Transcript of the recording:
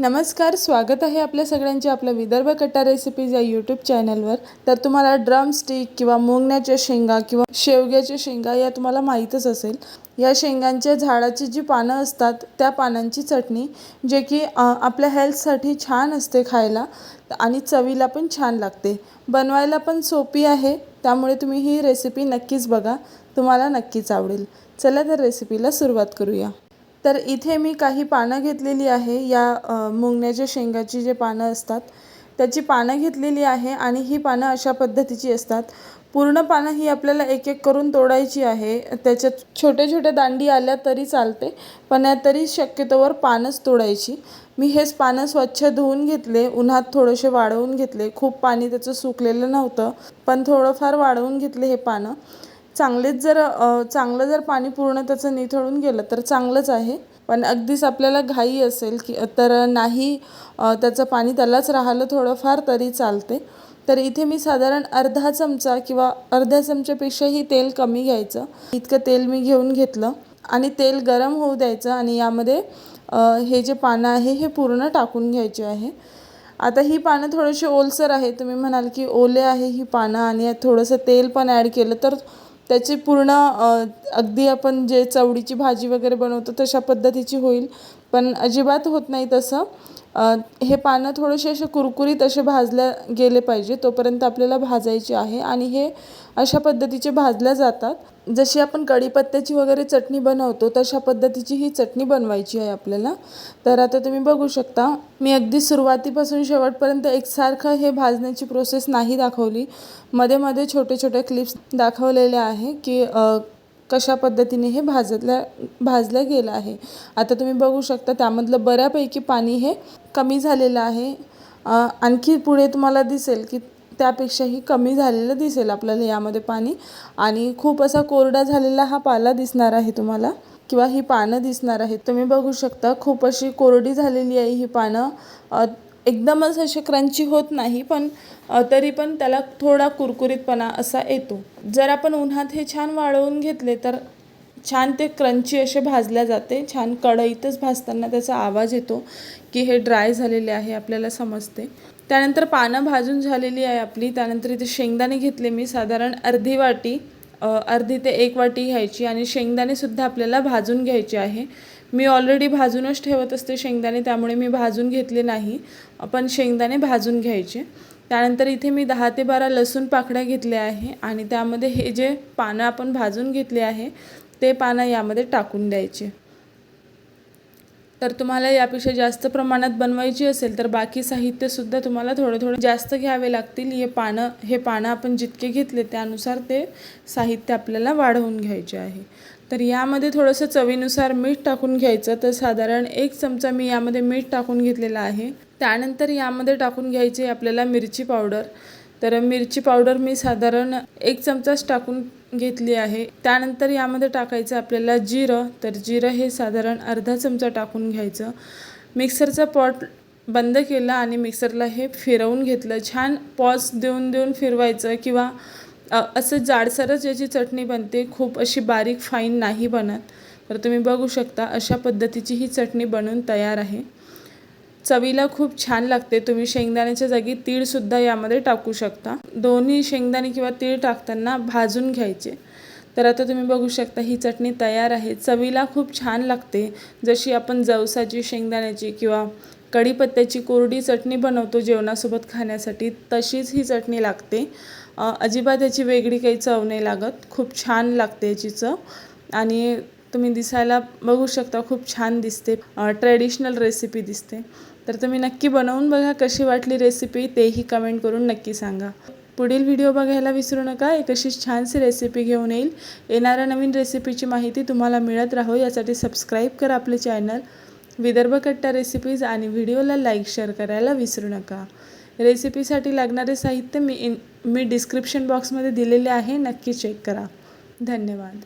नमस्कार स्वागत आहे आपल्या सगळ्यांचे आपल्या विदर्भ कट्टा रेसिपीज या यूट्यूब चॅनलवर तर तुम्हाला ड्रम स्टिक किंवा मुंगण्याच्या शेंगा किंवा शेवग्याच्या शेंगा या तुम्हाला माहीतच असेल. या शेंगांच्या झाडाची जी पानं असतात त्या पानांची चटणी जे की आपल्या हेल्थसाठी छान असते खायला आणि चवीला पण छान लागते. बनवायला पण सोपी आहे त्यामुळे तुम्ही ही रेसिपी नक्कीच बघा. तुम्हाला नक्कीच आवडेल. चला तर रेसिपीला सुरुवात करूया. तर इथे मी काही पानं घेतलेली आहे. या मुंगण्याच्या शेंगाची जे पानं असतात त्याची पानं घेतलेली आहे आणि ही पानं अशा पद्धतीची असतात. पूर्ण पानं ही आपल्याला एक एक करून तोडायची आहे. त्याच्यात छोट्या छोट्या दांडी आल्या तरी चालते पण या तरी शक्यतोवर पानंच तोडायची. मी हेच पानं स्वच्छ धुवून घेतले उन्हात थोडेसे वाळवून घेतले. खूप पाणी त्याचं सुकलेलं नव्हतं पण थोडंफार वाळवून घेतले हे पानं. चांगलेच जर चांगलं जर पाणी पूर्ण त्याचं निथळून गेलं तर चांगलंच आहे. पण अगदीच आपल्याला घाई असेल की तर नाही त्याचं पाणी त्यालाच राहिलं थोडंफार तरी चालते. तर इथे मी साधारण अर्धा चमचा किंवा अर्ध्या चमच्यापेक्षाही तेल कमी घ्यायचं. इतकं तेल मी घेऊन घेतलं आणि तेल गरम होऊ द्यायचं आणि यामध्ये हे जे पानं आहे हे पूर्ण टाकून घ्यायचे आहे. आता ही पानं थोडीशी ओलसर आहे. तुम्ही म्हणाल की ओले आहे ही पानं आणि थोडंसं तेल पण ॲड केलं तर त्याची पूर्ण अगदी आपण जे चवडीची भाजी वगैरे बनवतो तशा पद्धतीची होईल. पण अजिबात होत नाही तसं. हे पानं थोडेसे असे कुरकुरीत असे भाजल्या गेले पाहिजे तोपर्यंत आपल्याला भाजायचे आहे आणि हे अशा पद्धतीचे भाजल्या जातात. जशी आपण कढीपत्त्याची वगैरे चटणी बनवतो तशा पद्धतीची ही चटणी बनवायची आहे आपल्याला. तर आता तुम्ही बघू शकता मी अगदी सुरुवातीपासून शेवटपर्यंत एकसारखं हे भाजण्याची प्रोसेस नाही दाखवली. मध्ये मध्ये छोटे छोटे क्लिप्स दाखवलेले आहे की कशा पद्धतीने हे भाजल्या भाजलं गेलं आहे. आता तुम्ही बघू शकता त्यामधलं बऱ्यापैकी पाणी हे कमी झालेलं आहे. आणखी पुढे तुम्हाला दिसेल की त्यापेक्षाही कमी झालेलं दिसेल आपल्याला यामध्ये पाणी. आणि खूप असा कोरडा झालेला हा पाला दिसणार आहे तुम्हाला किंवा ही पानं दिसणार आहेत. तुम्ही बघू शकता खूप अशी कोरडी झालेली आहे ही पानं. एकदमच असे क्रंची होत नाही पण तरी पण त्याला थोडा कुरकुरीतपणा असा येतो. जर आपण उन्हात हे छान वाळवून घेतले तर छान ते क्रंची असे भाजल्या जाते. छान कढईतच भाजताना त्याचा आवाज येतो की हे ड्राय झालेले आहे आपल्याला समजते. त्यानंतर पानं भाजून झालेली आहे आपली. त्यानंतर इथे शेंगदाणे घेतले मी. साधारण अर्धी वाटी अर्धी ते एक वाटी घ्यायची आणि शेंगदाणेसुद्धा आपल्याला भाजून घ्यायचे आहे. मी ऑलरेडी भाजूनच ठेवत असते शेंगदाणे त्यामुळे मी भाजून घेतले नाही. पण शेंगदाणे भाजून घ्यायचे. त्यानंतर इथे मी दहा ते बारा लसूण पाकळ्या घेतल्या आहे आणि त्यामध्ये हे जे पानं आपण भाजून घेतले आहे ते पानं यामध्ये टाकून द्यायचे. तर तुम्हाला यापेक्षा जास्त प्रमाणात बनवायची असेल तर बाकी साहित्यसुद्धा तुम्हाला थोडं थोडं जास्त घ्यावे लागतील. हे पानं हे पानं आपण जितके घेतले त्यानुसार ते साहित्य आपल्याला वाढवून घ्यायचे आहे. तर यामध्ये थोडंसं चवीनुसार मीठ टाकून घ्यायचं. तर साधारण एक चमचा मी यामध्ये मीठ टाकून घेतलेला आहे. त्यानंतर यामध्ये टाकून घ्यायची आपल्याला मिरची पावडर. तर मिरची पावडर मी साधारण एक चमचाच टाकून घेतली आहे. त्यानंतर यामध्ये टाकायचं आपल्याला जिरं. तर जिरं हे साधारण अर्धा चमचा टाकून घ्यायचं. मिक्सरचा पॉट बंद केला आणि मिक्सरला हे फिरवून घेतलं. छान पॉज देऊन देऊन फिरवायचं किंवा असं जाडसरच याची चटणी बनते. खूप अशी बारीक फाईन नाही बनत. तर तुम्ही बघू शकता अशा पद्धतीची ही चटणी बनवून तयार आहे. चवीला खूप छान लागते. तुम्ही शेंगदाण्याच्या जागी तीळसुद्धा यामध्ये टाकू शकता. दोन्ही शेंगदाणे किंवा तीळ टाकताना भाजून घ्यायचे. तर आता तुम्ही बघू शकता ही चटणी तयार आहे. चवीला खूप छान लागते. जशी आपण जवसाची शेंगदाण्याची किंवा कढीपत्त्याची कोरडी चटणी बनवतो जेवणासोबत खाण्यासाठी तशीच ही चटणी लागते. अजिबात याची वेगळी काही चव नाही लागत. खूप छान लागते याची चव. आणि तुम्ही दिसायला बघू शकता खूप छान दिसते. ट्रेडिशनल रेसिपी दिसते. तर तुम्ही नक्की बनवून बघा कशी वाटली रेसिपी तेही कमेंट करून नक्की सांगा. पुढील व्हिडिओ बघायला विसरू नका एक अशीच छानशी रेसिपी घेऊन येईल. येणाऱ्या नवीन रेसिपीची माहिती तुम्हाला मिळत राहो यासाठी सबस्क्राईब करा आपले चॅनल विदर्भ कट्टा रेसिपीज आणि व्हिडिओला लाईक शेअर करायला विसरू नका. रेसिपीसाठी लागणारे साहित्य मी इन मी डिस्क्रिप्शन बॉक्समध्ये दिलेले आहे नक्की चेक करा. धन्यवाद.